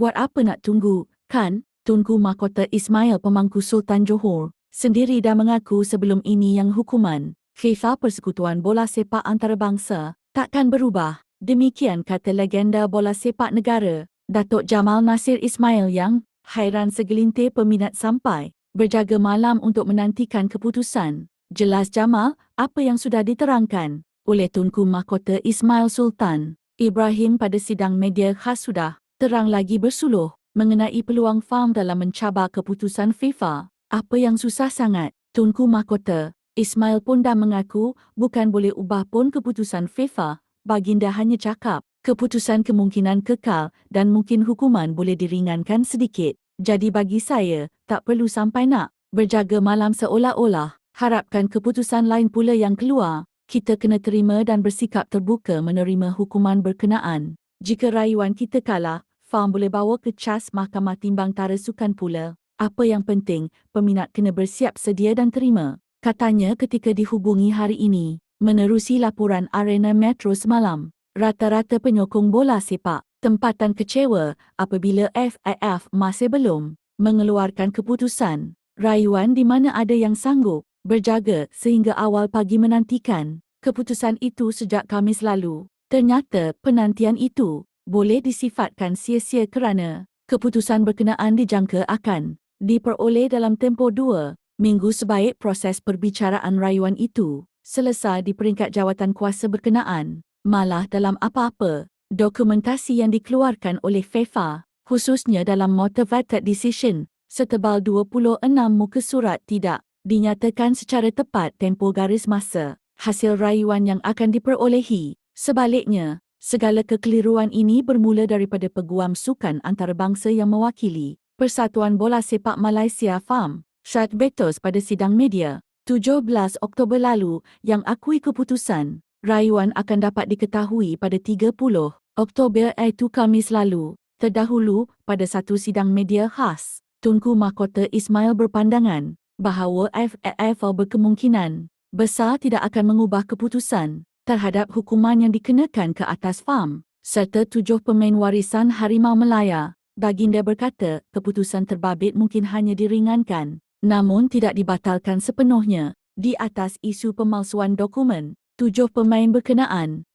Buat apa nak tunggu, kan? Tunku Mahkota Ismail Pemangku Sultan Johor sendiri dah mengaku sebelum ini yang hukuman FIFA Persekutuan Bola Sepak Antarabangsa takkan berubah. Demikian kata legenda bola sepak negara, Datuk Jamal Nasir Ismail yang hairan segelintir peminat sampai berjaga malam untuk menantikan keputusan. Jelas Jamal apa yang sudah diterangkan oleh Tunku Mahkota Ismail Sultan. Ibrahim pada sidang media khas sudah terang lagi bersuluh mengenai peluang FAM dalam mencabar keputusan FIFA. Apa yang susah sangat, Tunku Mahkota Ismail pun dah mengaku bukan boleh ubah pun keputusan FIFA. Baginda hanya cakap, keputusan kemungkinan kekal dan mungkin hukuman boleh diringankan sedikit. Jadi bagi saya, tak perlu sampai nak berjaga malam seolah-olah. Harapkan keputusan lain pula yang keluar. Kita kena terima dan bersikap terbuka menerima hukuman berkenaan. Jika rayuan kita kalah, FAM boleh bawa ke CAS Mahkamah Timbang Tara Sukan pula. Apa yang penting, peminat kena bersiap sedia dan terima. Katanya ketika dihubungi hari ini, menerusi laporan Arena Metro semalam, rata-rata penyokong bola sepak tempatan kecewa apabila FAF masih belum mengeluarkan keputusan. Rayuan di mana ada yang sanggup berjaga sehingga awal pagi menantikan keputusan itu sejak Kamis lalu. Ternyata penantian itu boleh disifatkan sia-sia kerana keputusan berkenaan dijangka akan diperoleh dalam tempoh dua minggu sebaik proses perbicaraan rayuan itu selesai di peringkat jawatan kuasa berkenaan. Malah dalam apa-apa dokumentasi yang dikeluarkan oleh FIFA, khususnya dalam Motivated Decision, setebal 26 muka surat tidak dinyatakan secara tepat tempoh garis masa hasil rayuan yang akan diperolehi. Sebaliknya, Segala kekeliruan ini bermula daripada peguam sukan antarabangsa yang mewakili Persatuan Bola Sepak Malaysia FAM, Syed Betos pada sidang media 17 Oktober lalu yang akui keputusan rayuan akan dapat diketahui pada 30 Oktober iaitu Kamis lalu. Terdahulu, pada satu sidang media khas, Tunku Mahkota Ismail berpandangan bahawa FAF berkemungkinan besar tidak akan mengubah keputusan terhadap hukuman yang dikenakan ke atas FAM serta tujuh pemain warisan Harimau Melaya. Baginda berkata keputusan terbabit mungkin hanya diringankan namun tidak dibatalkan sepenuhnya di atas isu pemalsuan dokumen. Tujuh pemain berkenaan